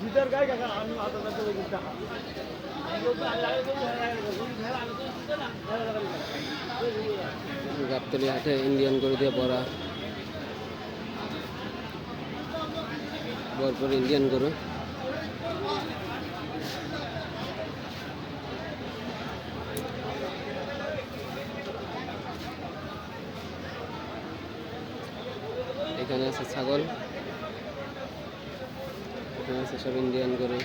জিতার গায়ে কাকা আমি মাথা ব্যথা গাবতলি হাটে ইন্ডিয়ান গরু দিয়ে পড়া ভরপুর ইন্ডিয়ান গরু। এখানে আছে ছাগল। এখানে আছে সব ইন্ডিয়ান গরু।